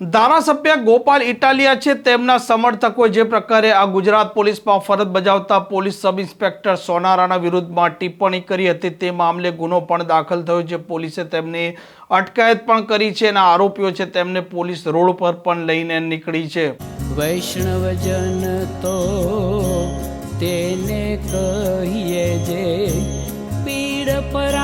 ધારાસભ્ય ગોપાલ ઇટાલિયા છે. તેમના સમર્થકોએ જે પ્રકારે આ ગુજરાત પોલીસમાં ફરજ બજાવતા પોલીસ સબ ઇન્સ્પેક્ટર સોનારાના વિરુદ્ધમાં ટિપ્પણી કરી હતી. તે મામલે ગુનો પણ દાખલ થયો છે. પોલીસે તેમની અટકાયત પણ કરી છે અને આરોપીઓ છે તેમને પોલીસ રોડ પર પણ લઈને નીકળી છે. વૈષ્ણવજન તો તેને કહીએ જે પીડ પરાઈ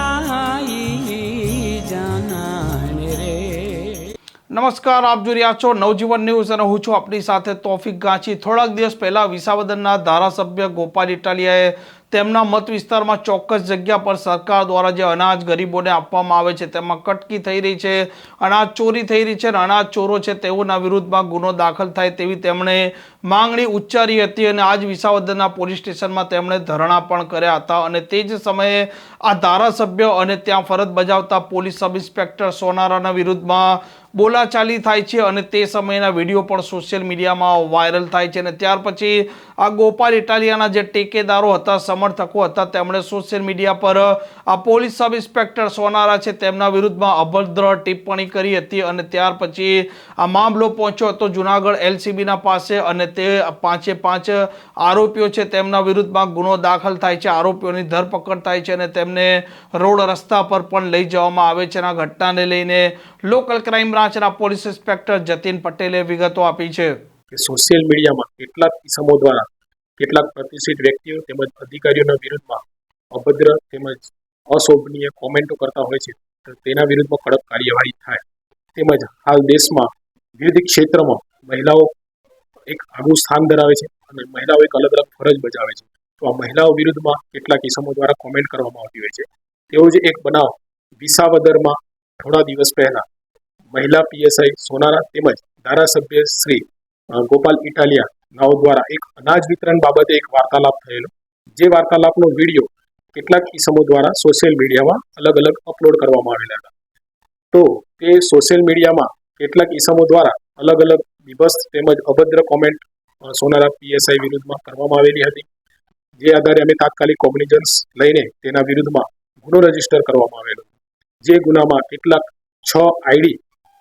નમસ્કાર, આપ જોઈ રહ્યા છો નવજીવન ન્યૂઝ અને હું છું આપણી સાથે તોફિક ગાંચી. થોડાક દિવસ પહેલાં વિસાવદરના ધારાસભ્ય ગોપાલ ઇટાલિયાએ તેમના મત વિસ્તારમાં ચોક્કસ જગ્યા પર સરકાર દ્વારા જે અનાજ ગરીબોને આપવામાં આવે છે, તેમાં કટકી થઈ રહી છે, અનાજ ચોરી થઈ રહી છે અને અનાજ ચોરો છે તેઓના વિરુદ્ધમાં ગુનો દાખલ થાય તેવી તેમણે માંગણી ઉચ્ચારી હતી અને આજ વિસાવદરના પોલીસ સ્ટેશનમાં તેમણે ધરણા પણ કર્યા હતા અને તે જ સમયે આ ધારાસભ્ય અને ત્યાં ફરજ બજાવતા પોલીસ સબ ઇન્સ્પેક્ટર સોનારાના વિરુદ્ધમાં બોલાચાલી થાય છે અને તે સમયના વીડિયો પણ સોશિયલ મીડિયામાં વાયરલ થાય છે અને ત્યાર પછી આ ગોપાલ ઇટાલિયાના જે ટેકેદારો હતા સમર્થકો હતા. તેમણે સોશિયલ મીડિયા પર પોલીસ સબ ઇન્સ્પેક્ટર સોનારા છે તેમના વિરુદ્ધમાં અભદ્ર ટિપ્પણી કરી હતી અને ત્યાર પછી આ મામલો પહોંચ્યો હતો જુનાગઢ એલસીબીના પાસે અને તે પાંચે પાંચ આરોપીઓ છે તેમના વિરુદ્ધમાં ગુનો દાખલ થાય છે. આરોપીઓની ધરપકડ થાય છે અને તેમને રોડ રસ્તા પર પણ લઈ જવામાં આવે છે આ ઘટનાને લઈને લોકલ ક્રાઇમ બ્રાન્ચના પોલીસ ઇન્સ્પેક્ટર જતીન પટેલે વિગતો આપી છે. સોશિયલ મીડિયામાં કેટલાક કિસ્સાઓ દ્વારા કેટલાક પ્રતિષ્ઠિત વ્યક્તિઓ તેમજ અધિકારીઓના વિરુદ્ધમાં અભદ્ર તેમજ અશોભનીય કોમેન્ટો કરતા હોય છે. તો તેના વિરુદ્ધમાં કડક કાર્યવાહી થાય. તેમજ હાલ દેશમાં વિવિધ ક્ષેત્રમાં મહિલાઓ એક આગવું સ્થાન ધરાવે છે અને મહિલાઓ એક અલગ અલગ ફરજ બજાવે છે. તો આ મહિલાઓ વિરુદ્ધમાં કેટલાક ઇસમો દ્વારા કોમેન્ટ કરવામાં આવતી હોય છે. તેવો જ એક બનાવ વિસાવદરમાં થોડા દિવસ પહેલા મહિલા પીએસઆઈ સોનારા તેમજ ધારાસભ્ય શ્રી ગોપાલ ઇટાલિયા નાઓ દ્વારા એક અનાજ વિતરણ બાબતે એક વાર્તાલાપ થયેલો. જે વાર્તાલાપનો વીડિયો કેટલાક ઈસમો દ્વારા સોશિયલ મીડિયામાં અલગ અલગ અપલોડ કરવામાં આવેલા હતા. તો તે સોશિયલ મીડિયામાં કેટલાક ઇસમો દ્વારા અલગ અલગ બીભસ તેમજ અભદ્ર કોમેન્ટ સોનારા પીએસઆઈ વિરુદ્ધમાં કરવામાં આવેલી હતી. જે આધારે અમે તાત્કાલિક કોગ્નિઝન્સ લઈને તેના વિરુદ્ધમાં ગુનો રજિસ્ટર કરવામાં આવેલો. જે ગુનામાં કેટલાક છ આઈડી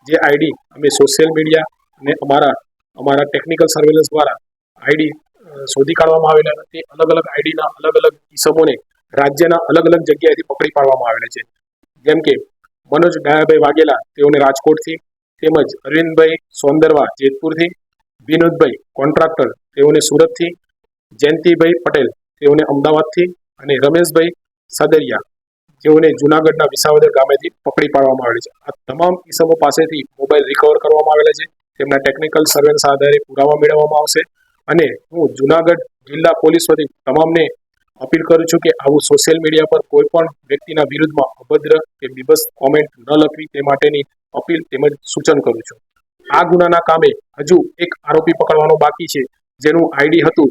જે આઈડી અમે સોશિયલ મીડિયા અને અમારા અમારા ટેકનિકલ સર્વેલન્સ દ્વારા આઈડી શોધી કાઢવામાં આવેલા તે અલગ અલગ આઈડીના અલગ અલગ ઇસમોને રાજ્યના અલગ અલગ જગ્યાએથી પકડી પાડવામાં આવેલા છે. જેમ કે મનોજ ડાયાભાઈ વાઘેલા, તેઓને રાજકોટથી, તેમજ અરવિંદભાઈ સોંદરવા જેતપુરથી, વિનોદભાઈ કોન્ટ્રાક્ટર, તેઓને સુરતથી, જયંતિભાઈ પટેલ, તેઓને અમદાવાદથી, અને રમેશભાઈ સદરિયા, જેઓને જુનાગઢના વિસાવદર ગામેથી પકડી પાડવામાં આવેલ છે. આ તમામ ઇસમો પાસેથી મોબાઈલ રિકવર કરવામાં આવેલા છે. તેમના ટેકનિકલ સર્વેલન્સ આધારે પુરાવા મેળવવામાં આવશે. અને હું જુનાગઢ જિલ્લા પોલીસ વતી તમામને અપીલ કરું છું કે આવું સોશિયલ મીડિયા પર કોઈ પણ વ્યક્તિના વિરુદ્ધમાં અભદ્ર કે બીબસ કોમેન્ટ ન લખવી તે માટેની અપીલ તેમજ સૂચન કરું છું. આ ગુનાના કામે હજુ એક આરોપી પકડવાનો બાકી છે. જેનું આઈડી હતું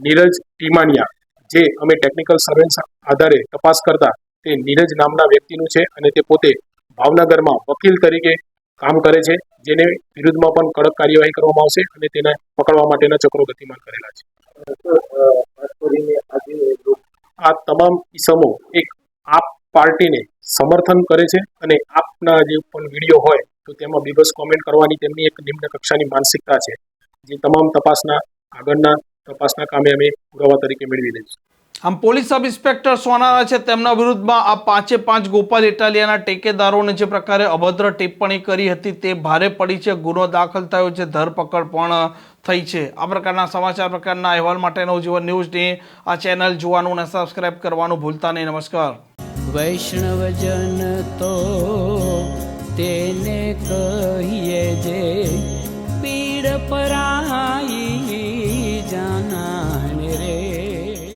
નીરજ ટીમાનિયા. જે અમે ટેકનિકલ સર્વેન્સ આધારે તપાસ કરતા તે નીરજ નામના વ્યક્તિનું છે અને તે પોતે ભાવનગરમાં વકીલ તરીકે કામ કરે છે, જેને વિરુદ્ધમાં પણ કડક કાર્યવાહી કરવામાં આવશે અને તેને પકડવા માટેના ચક્રો ગતિમાન કરેલા છે. આ તમામ ઇસમો એક આપ પાર્ટીને સમર્થન કરે છે અને આપના જે પણ વીડિયો હોય, તો તેમાં બીભસ કોમેન્ટ કરવાની તેમની એક નિમ્ન કક્ષાની માનસિકતા છે, જે તમામ તપાસના આગળના તપાસના કામે અમે પુરાવા તરીકે મેળવી લઈશું આમ પોલીસ સબ ઇન્સ્પેક્ટર સોનારા છે, તેમના વિરુદ્ધમાં આ પાંચે પાંચ ગોપાલ ઇટાલિયાના ટેકેદારોને જે પ્રકારે અભદ્ર ટિપ્પણી કરી હતી તે ભારે પડી છે, ગુનો દાખલ થયો છે, ધરપકડ પણ થઈ છે. આ પ્રકારના સમાચાર, પ્રકારના અહેવાલ માટે નવજીવન ન્યૂઝની આ ચેનલ જોવાનું અને સબસ્ક્રાઇબ કરવાનું ભૂલતા નહીં. નમસ્કાર. વૈષ્ણવજન તો તેને કહીએ જે પીડ પરા